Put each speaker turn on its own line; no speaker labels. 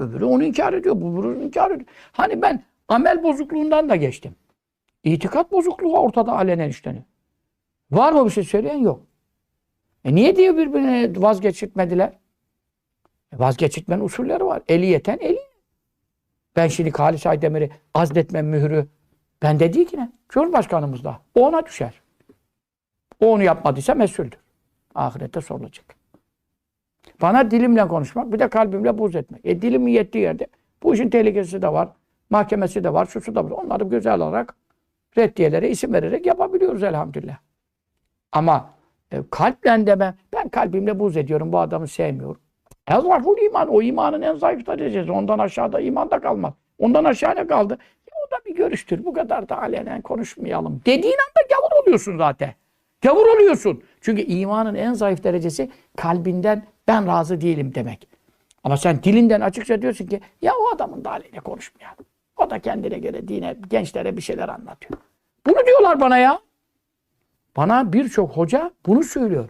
öbürü onu inkar ediyor, bu bunu inkar ediyor. Hani ben amel bozukluğundan da geçtim. İtikat bozukluğu ortada alenen işleniyor. Var mı bir şey söyleyen? Yok. E niye diye birbirine vazgeçirtmediler? E vazgeçirtmenin usulleri var. Eli yeten eli. Ben şimdi Halis Aydemir'i azletme mührü bende değil ki ne? Cumhurbaşkanımızda. O ona düşer. O onu yapmadıysa mesuldür. Ahirette sorulacak. Bana dilimle konuşmak, bir de kalbimle buz etmek. E dilimin yettiği yerde bu işin tehlikesi de var. Mahkemesi de var, şusu da var. Onları göze alarak reddiyelere isim vererek yapabiliyoruz elhamdülillah. Ama e, kalple de ben, kalbimle buz ediyorum, bu adamı sevmiyorum. Ezraful iman, o imanın en zayıf derecesi. Ondan aşağıda iman da kalmaz. Ondan aşağı ne kaldı? E, o da bir görüştür. Bu kadar da alenen konuşmayalım. Dediğin anda gavur oluyorsun zaten. Gavur oluyorsun. Çünkü imanın en zayıf derecesi kalbinden ben razı değilim demek. Ama sen dilinden açıkça diyorsun ki ya o adamın da aleyhine konuşmayalım. O da kendine göre dine, gençlere bir şeyler anlatıyor. Bunu diyorlar bana ya. Bana birçok hoca bunu söylüyor.